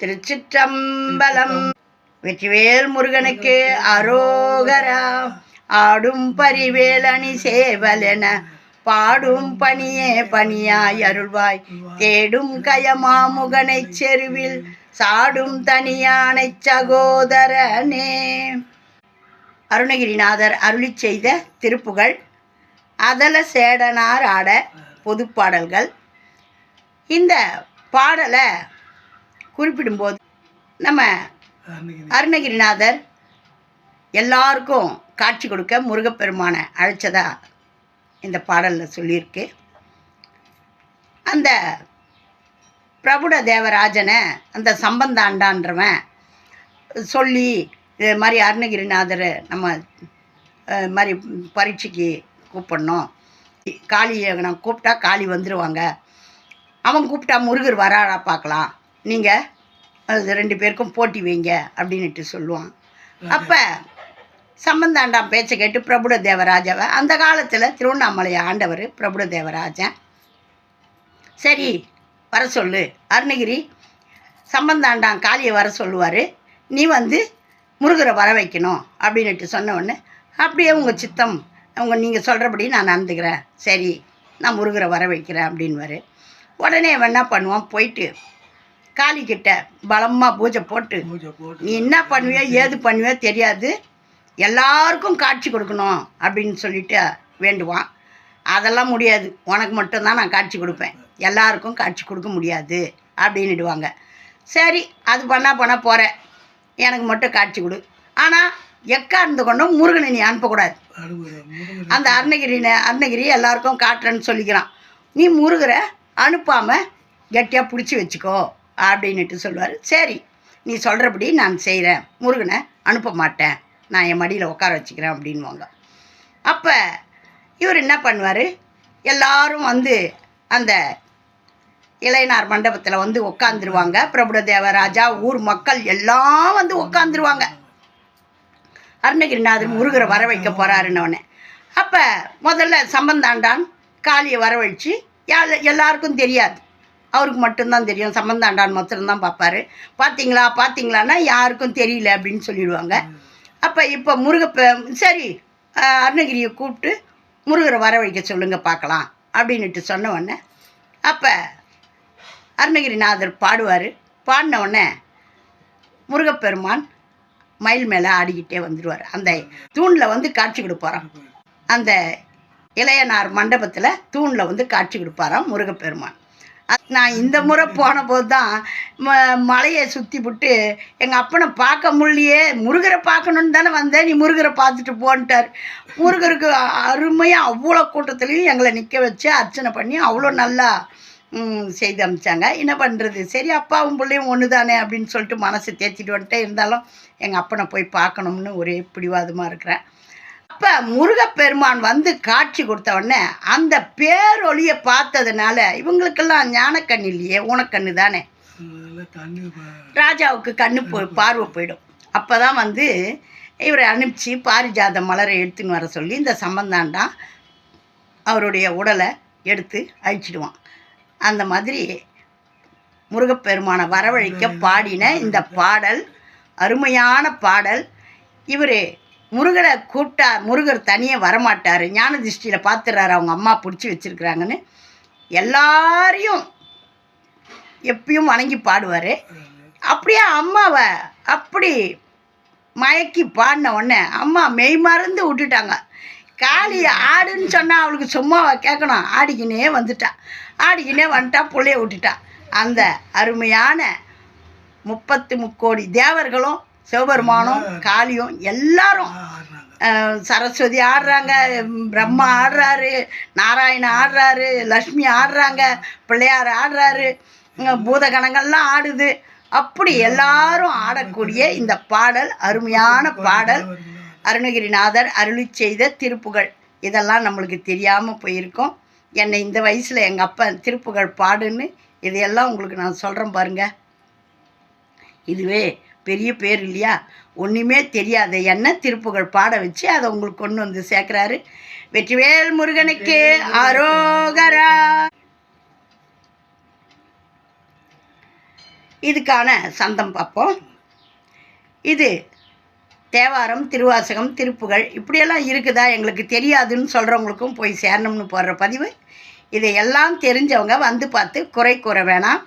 திருச்சிற்றம்பலம். வெற்றிவேல் முருகனுக்கு அரோகரா. ஆடும் பரிவேலணி சேவலென பாடும் பணியே பணியாய் அருள்வாய். தேடும் கயமாமுகனை செருவில் சாடும் தனியானைச் சகோதரனே. அருணகிரிநாதர் அருளி செய்த திருப்புகள் அதல சேடனார் ஆட பொதுப்பாடல்கள் இந்த பாடலை குறிப்பிடும்போது நம்ம அருணகிரிநாதர் எல்லாருக்கும் காட்சி கொடுக்க முருகப்பெருமானை அழைச்சதா இந்த பாடலில் சொல்லியிருக்கு. அந்த பிரபுட தேவராஜனை அந்த சம்பந்தாண்டான்றவன் சொல்லி இது மாதிரி அருணகிரிநாதர் நம்ம மாதிரி பரீட்சைக்கு கூப்பிடணும். காளியை நான் கூப்பிட்டா காளி வந்துடுவாங்க அவன் கூப்பிட்டா முருகர் வராரா பார்க்கலாம். நீங்கள் அது ரெண்டு பேருக்கும் போட்டி வைங்க அப்படின்னுட்டு சொல்லுவான். அப்போ சம்பந்தாண்டாம் பேச்சை கேட்டு பிரபுட தேவராஜாவை அந்த காலத்தில் திருவண்ணாமலை ஆண்டவர் பிரபுட தேவராஜன். சரி வர சொல்லு. அருணகிரி சம்பந்தாண்டாம் காளியை வர சொல்லுவார். நீ வந்து முருகரை வர வைக்கணும் அப்படின்னுட்டு சொன்ன உடனே அப்படியே உங்கள் சித்தம் அவங்க நீங்கள் சொல்கிறபடி நான் நடந்துக்கிறேன். சரி நான் முருகரை வர வைக்கிறேன் அப்படின்வாரு உடனே என்ன பண்ணுவான் போயிட்டு காளிக்கிட்ட பலமாக பூஜை போட்டு நீ என்ன பண்ணுவியோ ஏது பண்ணுவியோ தெரியாது. எல்லாருக்கும் காட்சி கொடுக்கணும் அப்படின்னு சொல்லிட்டு வேண்டுவான். அதெல்லாம் முடியாது. உனக்கு மட்டும்தான் நான் காட்சி கொடுப்பேன். எல்லாருக்கும் காட்சி கொடுக்க முடியாது அப்படின்னுடுவாங்க. சரி அது பண்ணா பண்ண போகிறேன் எனக்கு மட்டும் காட்சி கொடு. ஆனால் எக்கா இருந்து கொண்டும் முருகனை நீ அனுப்பக்கூடாது. அந்த அருணகிரி அருணகிரி எல்லாருக்கும் காட்டுறேன்னு சொல்லிக்கிறான். நீ முருகரை அனுப்பாமல் கெட்டியாக பிடிச்சி வச்சுக்கோ. அப்படின்னுட்டு சொல்லுவார். சரி நீ சொல்கிறபடி நான் செய்கிறேன் முருகனை அனுப்ப மாட்டேன். நான் என் மடியில் உட்கார வச்சுக்கிறேன் அப்படின்வாங்க அப்போ இவர் என்ன பண்ணுவார்? எல்லாரும் வந்து அந்த இளையனார் மண்டபத்தில் வந்து உட்காந்துருவாங்க பிரபுட தேவராஜா ஊர் மக்கள் எல்லாம் வந்து உட்காந்துருவாங்க அருணகிரிநாதர் முருகரை வர வைக்க போகிறாருன்னொடனே அப்போ முதல்ல சம்பந்தாண்டான் காளியை வரவழைச்சு எல்லாருக்கும் தெரியாது. அவருக்கு மட்டும்தான் தெரியும். சம்பந்தாண்டான் மாத்திரம்தான் பார்ப்பாரு. பார்த்தீங்களா பார்த்தீங்களான்னா யாருக்கும் தெரியல அப்படின்னு சொல்லிடுவாங்க. அப்போ இப்போ முருகப்ப சரி அருணகிரியை கூப்பிட்டு முருகரை வரவழைக்க சொல்லுங்கள் பார்க்கலாம் அப்படின்னுட்டு சொன்ன உடனே அப்போ அருணகிரிநாதர் பாடுவார். பாடின உடனே முருகப்பெருமான் மயில் மேலே ஆடிக்கிட்டே வந்துடுவார் அந்த தூணில் வந்து காட்சி கொடுப்பாராம். அந்த இளையனார் மண்டபத்தில் தூணில் வந்து காட்சி கொடுப்பாராம் முருகப்பெருமான். நான் இந்த முறை போன போது தான் ம மலையை சுற்றி விட்டு எங்கள் அப்பனை பார்க்க முடியலையே. முருகரை பார்க்கணுன்னு தானே வந்தேன். நீ முருகரை பார்த்துட்டு போன்ட்டார். முருகருக்கு அருமையாக அவ்வளோ கூட்டத்துலேயும் எங்களை நிற்க வச்சு அர்ச்சனை பண்ணி அவ்வளோ நல்லா செய்து அமிச்சாங்க. என்ன பண்ணுறது சரி அப்பாவும் பிள்ளையும் ஒன்று தானே அப்படின்னு சொல்லிட்டு மனசு தேத்திட்டு வந்துட்டே இருந்தாலும் எங்கள் அப்பனை போய் பார்க்கணும்னு ஒரே பிடிவாதமாக இருக்கிறேன். அப்போ முருகப்பெருமான் வந்து காட்சி கொடுத்த உடனே அந்த பேரொளியை பார்த்ததுனால இவங்களுக்கெல்லாம் ஞானக்கண் இல்லையே ஊனக்கண்ணு தானே. ராஜாவுக்கு கண்ணு போ பார்வை போயிடும். அப்போ தான் வந்து இவரை அனுப்பிச்சு பாரிஜாத மலரை எடுத்துன்னு வர சொல்லி இந்த சம்பந்தாண்டா அவருடைய உடலை எடுத்து அழிச்சிடுவான். அந்த மாதிரி முருகப்பெருமானை வரவழைக்க பாடின இந்த பாடல் அருமையான பாடல். இவர் முருகரை கூப்பிட்டா முருகர் தனியே வரமாட்டார். ஞான திருஷ்டியில் பார்த்துறாரு அவங்க அம்மா பிடிச்சி வச்சிருக்கிறாங்கன்னு எல்லாரையும் எப்பயும் வணங்கி பாடுவார். அப்படியே அம்மாவை அப்படி மயக்கி பாடின உடனே அம்மா மெய் மறந்து விட்டுட்டாங்க. காளி ஆடுன்னு சொன்னால் அவளுக்கு சும்மாவை கேட்கணும். ஆடிக்கினே வந்துட்டா. ஆடிக்கினே வந்துட்டா பிள்ளைய விட்டுட்டா. அந்த அருமையான முப்பத்து முக்கோடி தேவர்களும் சிவபெருமானும் காளியும் எல்லாரும் சரஸ்வதி ஆடுறாங்க பிரம்மா ஆடுறாரு நாராயணன் ஆடுறாரு லக்ஷ்மி ஆடுறாங்க பிள்ளையார் ஆடுறாரு பூதகணங்கள்லாம் ஆடுது. அப்படி எல்லாரும் ஆடக்கூடிய இந்த பாடல் அருமையான பாடல். அருணகிரிநாதர் அருளி செய்த திருப்புகழ் இதெல்லாம் நம்மளுக்கு தெரியாமல் போயிருக்கோம். என்னை இந்த வயசில் எங்கள் அப்பா திருப்புகழ் பாடுன்னு இதையெல்லாம் உங்களுக்கு நான் சொல்கிறேன் பாருங்க. இதுவே பெரிய பேர் இல்லையா? ஒன்றுமே தெரியாத என்ன திருப்புகழ் பாட வச்சு அதை உங்களுக்கு கொண்டு வந்து சேர்க்குறாரு. வெற்றிவேல் முருகனுக்கு அரோகரா. இதுக்கான சந்தம் பார்ப்போம். இது தேவாரம் திருவாசகம் திருப்புகழ் இப்படியெல்லாம் இருக்குதா? எங்களுக்கு தெரியாதுன்னு சொல்கிறவங்களுக்கும் போய் சேரணும்னு போடுற பதிவு. இதை எல்லாம் தெரிஞ்சவங்க வந்து பார்த்து குறை கூற வேணாம்.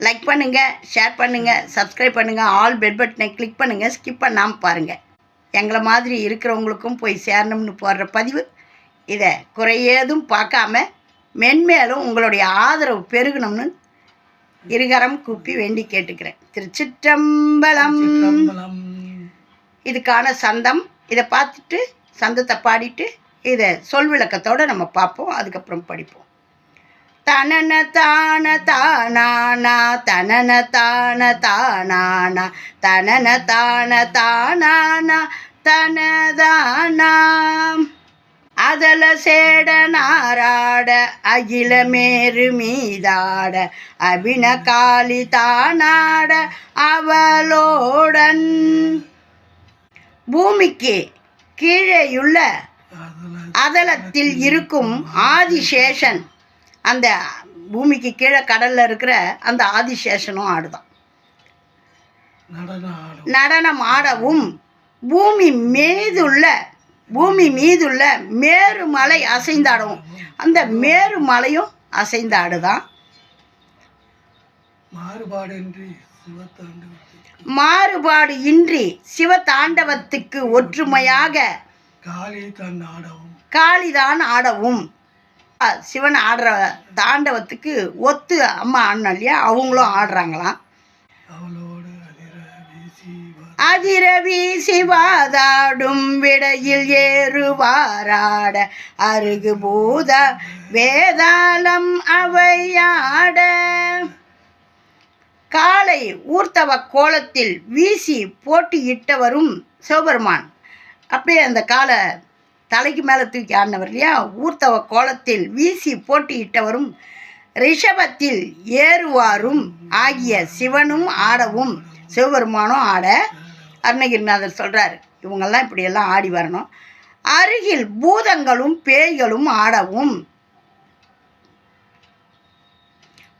லைக் பண்ணுங்கள் ஷேர் பண்ணுங்கள் சப்ஸ்கிரைப் பண்ணுங்கள் ஆல் பெல் பட்டனை கிளிக் பண்ணுங்கள் ஸ்கிப் பண்ணாமல் பாருங்கள் எங்களை மாதிரி இருக்கிறவங்களுக்கும் போய் சேரணும்னு போடுற பதிவு இதை குறையேதும் பார்க்காம மென்மேலும் உங்களுடைய ஆதரவு பெருகணும்னு இருகரம் கூப்பி வேண்டி கேட்டுக்கிறேன். திருச்சிற்றம்பலம். சிற்றம்பலம் இதுக்கான சந்தம் இதை பார்த்துட்டு சந்தத்தை பாடிட்டு இதை சொல் விளக்கத்தோடு நம்ம பார்ப்போம் அதுக்கப்புறம் படிப்போம். தனன தான தானானா தனன தான தானானா தனன தான தானானா தனதானாம் அதல சேட நாராட அகில மேரு மீதாட அபின காளி தானாட அவளோடன். பூமிக்கு கீழேயுள்ள அதுல அதலத்தில் இருக்கும் ஆதிசேஷன். அந்த பூமிக்கு கீழே கடல்ல இருக்கிற அந்த ஆதிசேஷனும் ஆடுதான். நடனம் ஆடவும் பூமி மீதுள்ள பூமி மீதுள்ள மேருமலை அசைந்தாடவும். அந்த மேருமலையும் அசைந்தாடுதான். மாறுபாடு இன்றி சிவதாண்டவத்துக்கு ஒற்றுமையாக காளி தன் ஆடவும். காளிதான் ஆடவும். சிவன் ஆடுற தாண்டவத்துக்கு ஒத்து அம்மா ஆடினா இல்லையா? அவங்களும் ஆடுறாங்களாம். அவளோடு அதிர வீசி வ- அதிர வீசி வாதாடும் விடையில் ஏறுவாராட அருகு பூத வேதாளம் அவையாட. காலை ஊர்த்தவ கோலத்தில் வீசி போட்டியிட்டவரும் சிவபெருமான். அப்படியே அந்த காலை தலைக்கு மேலே தூக்கி ஆடினவர் இல்லையா? ஊர்த்தவ கோலத்தில் வீசி போட்டியிட்டவரும் ரிஷபத்தில் ஏறுவாரும் ஆகிய சிவனும் ஆடவும் சிவபெருமானும் ஆட அருணகிரிநாதர் சொல்கிறார் இவங்கெல்லாம் இப்படியெல்லாம் ஆடி வரணும். அருகில் பூதங்களும் பேய்களும் ஆடவும்.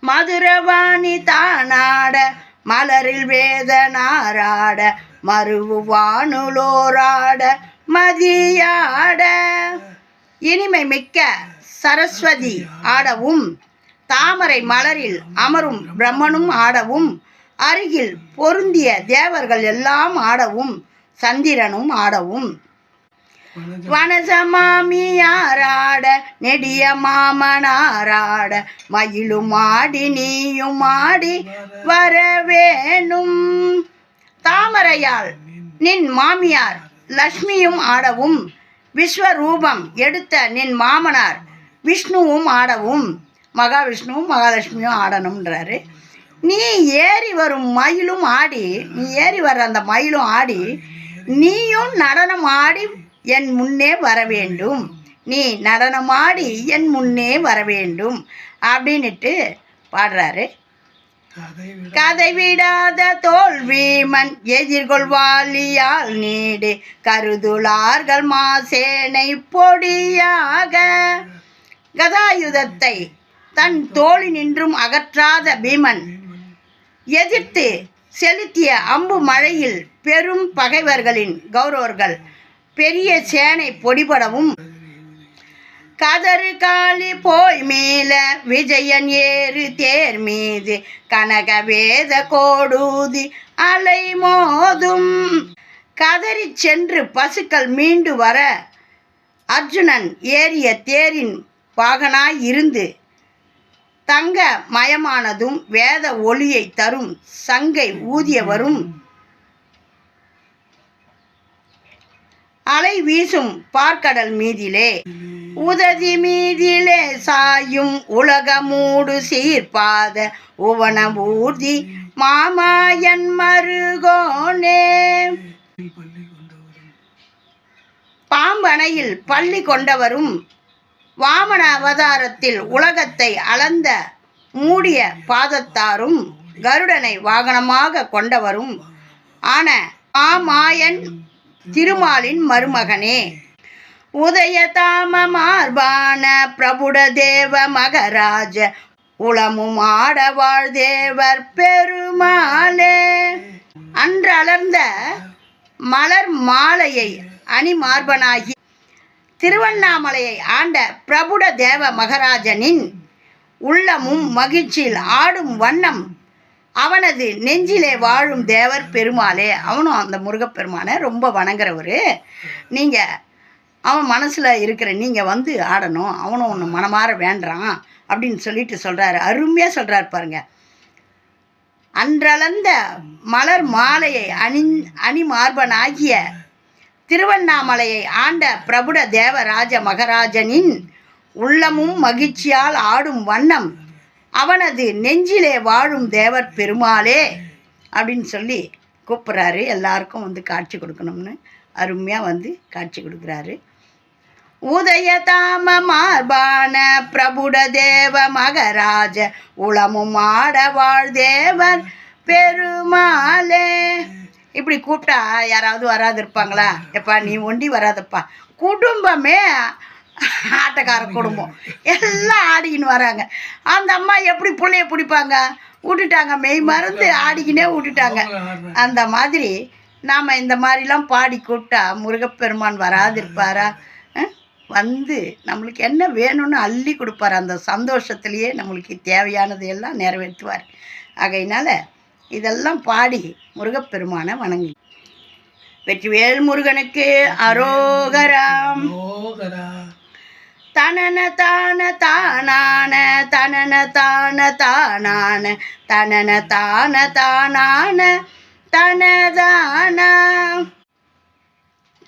மதுரவாணி தானாட மலரில் வேதனாராட மறுவு வானுலோராட மதியாட. இனிமை மிக்க சரஸ்வதி ஆடவும் தாமரை மலரில் அமரும் பிரம்மனும் ஆடவும் அருகில் பொருந்திய தேவர்கள் எல்லாம் ஆடவும் சந்திரனும் ஆடவும். வனஜ மாமியாராட நெடிய மாமனாராட மயிலும் ஆடி நீயும் ஆடி வரவேணும் தாமரையால் நின் மாமியார் லக்ஷ்மியும் ஆடவும் விஸ்வரூபம் எடுத்த நின் மாமனார் விஷ்ணுவும் ஆடவும் மகாவிஷ்ணுவும் மகாலட்சுமியும் ஆடணுன்றாரு நீ ஏறி வரும் மயிலும் ஆடி நீ ஏறி வர்ற அந்த மயிலும் ஆடி நீயும் நடனம் ஆடி என் முன்னே வர வேண்டும். நீ நடனமாடி என் முன்னே வர வேண்டும். அப்படின்னுட்டு பாடுறாரு. கதை விட கதை விடாத எதிர்கொள்வாலியால் நீடு. கருதுளார்கள் மாசேனை பொடியாக. கதாயுதத்தை தன் தோழி நின்றும் அகற்றாத பீமன் எதிர்த்து செலுத்திய அம்பு மழையில் பெரும் பகைவர்களின் கௌரவர்கள் பெரிய சேனை பொடிபடவும் கதறு காலி போய் மேல விஜயன் ஏறு தேர் மீது. கனக வேத கோடூதி அலை மோதும். கதறி சென்று பசுக்கள் மீண்டு வர அர்ஜுனன் ஏறிய தேரின் வாகனாய் இருந்து தங்க மயமானதும் வேத ஒளியை தரும் சங்கை ஊதியவரும். அலை வீசும் பார்க்கடல் மீதிலே உததி மீதிலே சாயும் உலகமூடு சீர்பாத உவன ஊர்தி மாமாயன் மருகோனே. பாம்பனையில் பள்ளி கொண்டவரும் வாமன அவதாரத்தில் உலகத்தை அளந்த மூடிய பாதத்தாரும் கருடனை வாகனமாக கொண்டவரும் ஆன ஆமாயன் திருமாலின் மருமகனே. உதயதாம மார்பான பிரபுட தேவ மகராஜ உளமும் ஆட வாழ்தேவர் பெருமாளே அன்று அலர்ந்த மலர் மாலையை அணிமார்பனாகி திருவண்ணாமலையை ஆண்ட பிரபுட தேவ மகராஜனின் உள்ளமும் மகிழ்ச்சியில் ஆடும் வண்ணம் அவனது நெஞ்சிலே வாழும் தேவர் பெருமாளே. அவனும் அந்த முருகப்பெருமானை ரொம்ப வணங்குறவர். நீங்கள் அவன் மனசில் இருக்கிற நீங்கள் வந்து ஆடணும் அவனும் ஒன்று மனமாற வேண்டுறான் அப்படின்னு சொல்லிட்டு சொல்கிறாரு அருமையாக சொல்கிறார் பாருங்க. அன்றளந்த மலர் மாலையை அணி அணிமார்பனாகிய திருவண்ணாமலையை ஆண்ட பிரபுட தேவராஜ மகராஜனின் உள்ளமும் மகிழ்ச்சியால் ஆடும் வண்ணம் அவனது நெஞ்சிலே வாழும் தேவர் பெருமாளே அப்படின்னு சொல்லி கூப்பிட்றாரு. எல்லாருக்கும் வந்து காட்சி கொடுக்கணும்னு அருமையாக வந்து காட்சி கொடுக்குறாரு. உதய தாம மார்பான பிரபுட தேவ மகராஜ உளமும் ஆடவாழ் தேவர் பெருமாளே. இப்படி கூப்பிட்டா யாராவது வராது இருப்பாங்களா? எப்பா நீ ஒண்டி வராதப்பா. குடும்பமே ஆட்டக்கார குடும்பம். எல்லாம் ஆடிக்கின்னு வராங்க. அந்த அம்மா எப்படி பிள்ளைய பிடிப்பாங்க? விட்டுட்டாங்க. மெய் மருந்து ஆடிக்கினே விட்டுட்டாங்க. அந்த மாதிரி நாம் இந்த மாதிரிலாம் பாடி கூப்பிட்டா முருகப்பெருமான் வராது இருப்பாரா? வந்து நம்மளுக்கு என்ன வேணும்னு அள்ளி கொடுப்பார். அந்த சந்தோஷத்துலேயே நம்மளுக்கு தேவையானது எல்லாம் நிறைவேற்றுவார். ஆகையினால இதெல்லாம் பாடி முருகப்பெருமானை வணங்கி வெற்றிவேல் முருகனுக்கு அரோகராம். தனன தான தானான தனன தான தானான தனன தான தானான தனதான.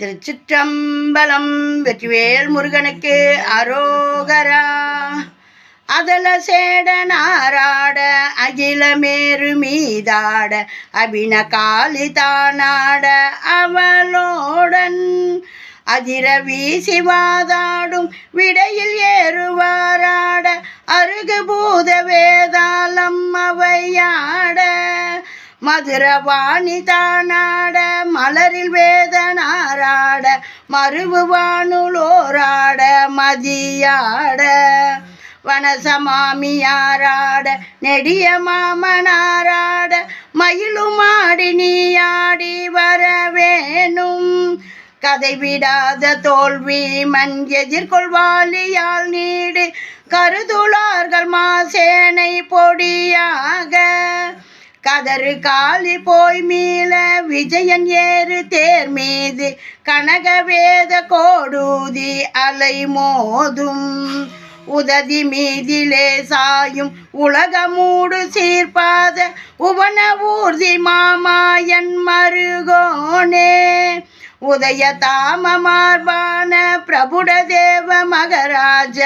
திருச்சிற்றம்பலம் வெற்றிவேல் முருகனுக்கு அரோகரா. அதல சேடனாராட அகிலமேரு மீதாட அபின காளி தானாட அவளோடன் அதிர வீசி வாதாடும் விடையில் ஏறுவாராட அருகு பூத வேதாளம் மதுரவாணி தானாட மலரில் வேதனாராட மறுவு வானுலோராட மதியாட. வனசமாமியாராட நெடிய மாமனாராட மயிலுமாடி நீயாடி வரவேணும் கதை விடாத தோல்வி மண் எதிர்கொள்வாலியால் நீடு கருதுளார்கள் மாசேனை பொடியாக. கதறு காலி போய் மீள விஜயன் ஏறு தேர் மீது. கனகவேத கோடூதி அலை மோதும். உததி மீதிலே சாயும் உலகமூடு சீர்பாத உபன ஊர்தி மாமாயன் மருகோனே. உதய தாம மார்பான பிரபுட தேவ மகராஜ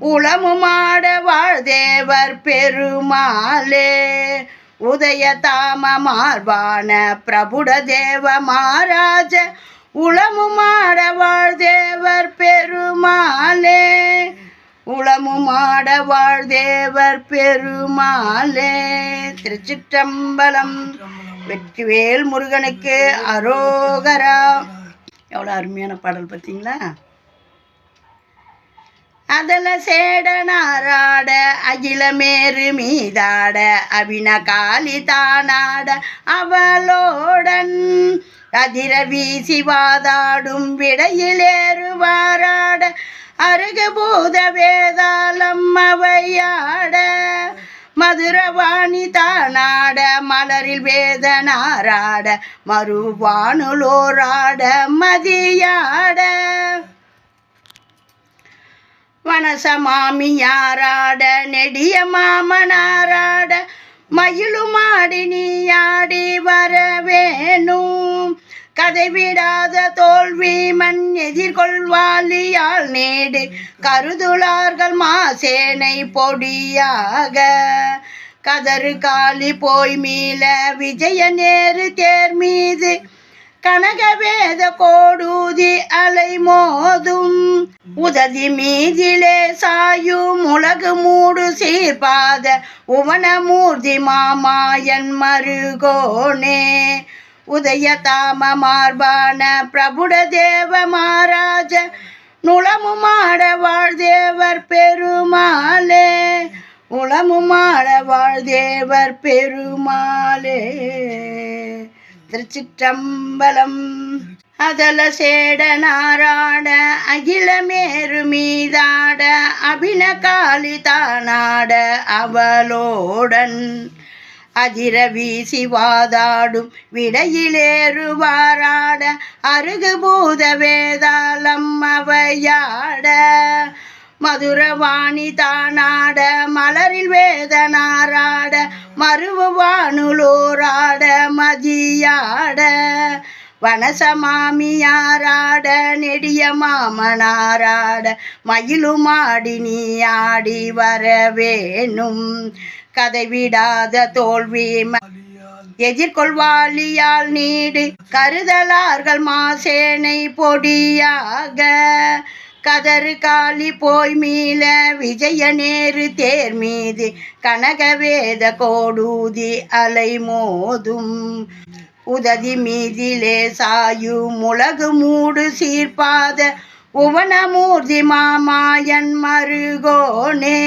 உளமுமாட வாழ்தேவர் பெருமாளே. உதய தாம மார்பான பிரபுட தேவ மகாராஜ உளமுமாட வாழ்தேவர் பெருமாளே. உளமுமாட வாழ்தேவர் பெருமாளே. திருச்சிற்றம்பலம் வெற்றிவேல் முருகனுக்கு அரோகரா. எவ்வளோ அருமையான பாடல் பார்த்தீங்களா? அதல சேடனாராட அகிலமேரு மீதாட அபின காளி தானாட அவளோடன் அதிர வீசி வாதாடும் விடையிலேறுவாராட அருகு பூத வேதாளம் அவையாட மதுரவாணி தானாட மலரில் வேதனாராட மறுவானுலோராட மதியாட. வனசமாமியாராட நெடிய மாமனாராட மயிலுமாடி நீயாடி வரவேணும். கதை விடாத தோல்வி மண் எதிர்கொள்வாலியால் நேடு. கருதுளார்கள் மாசேனை பொடியாக. கதறு காலி போய் மீள விஜய நேரு தேர் மீது கனகவேத கோடூதி அலை மோதும் உததி மீதிலே சாயும் உலகு மூடு சீர்பாத உவனமூர்த்தி மாமாயன் மருகோனே. உதய தாம மார்பான பிரபுட தேவ மாராஜ நுளமுமாட வாழ்தேவர் பெருமாளே. உளமுமாட வாழ்தேவர் பெருமாளே. திருச்சிற்றம்பலம். அதல சேட நாராட அகிலமேரு மீதாட அபின காளி தானாட அவளோடன். அதிர வீசி வாதாடும் விடையிலேறுவாராட அருகு பூத வேதாளம் அவையாட மதுரவாணி தானாட மலரில் வேதனாராட மருவானுலோராட மதியாட வனசமாமியாராட நெடிய மாமனாராட மயிலுமாடி நீ ஆடி வரவேணும் கதை விடாத தோல்வி ம- எதிர்கொள்வாளியால் நீடு கருதலார்கள் மாசேனை பொடியாக கதறு காலி போய் மீள விஜய நேரு தேர் மீது கனகவேத கோடூதி அலை மோதும். உததி மீதிலே சாயு முலகு மூடு சீர்பாத உவனமூர்த்தி மாமாயன் மருகோனே.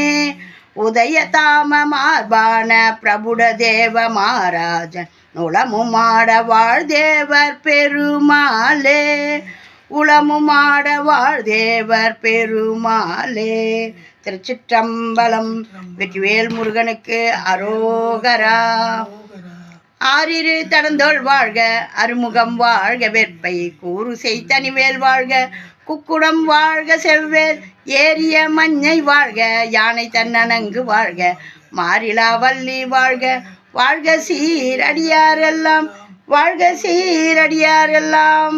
உதய தாம மார்பான பிரபுட தேவ மாராஜன் நுளமுமாட வாழ்தேவர் பெருமாளே. உளமுமாட வாழ்தேவர் பெருமாளே. திருச்சிற்றம்பலம் வெற்றிவேல் முருகனுக்கு அரோகரா. போகரா ஆறிரு தடந்தோள் வாழ்க அருமுகம் வாழ்க வெற்பை கூறு செய்தனிவேல் வாழ்க குக்குடம் வாழ்க செவ்வேல் ஏரிய மஞ்சை வாழ்க யானை தன்னனங்கு வாழ்க மாறிலா வள்ளி வாழ்க வாழ்க சீரடியாரெல்லாம் வாழ்க சீரடியாரெல்லாம்.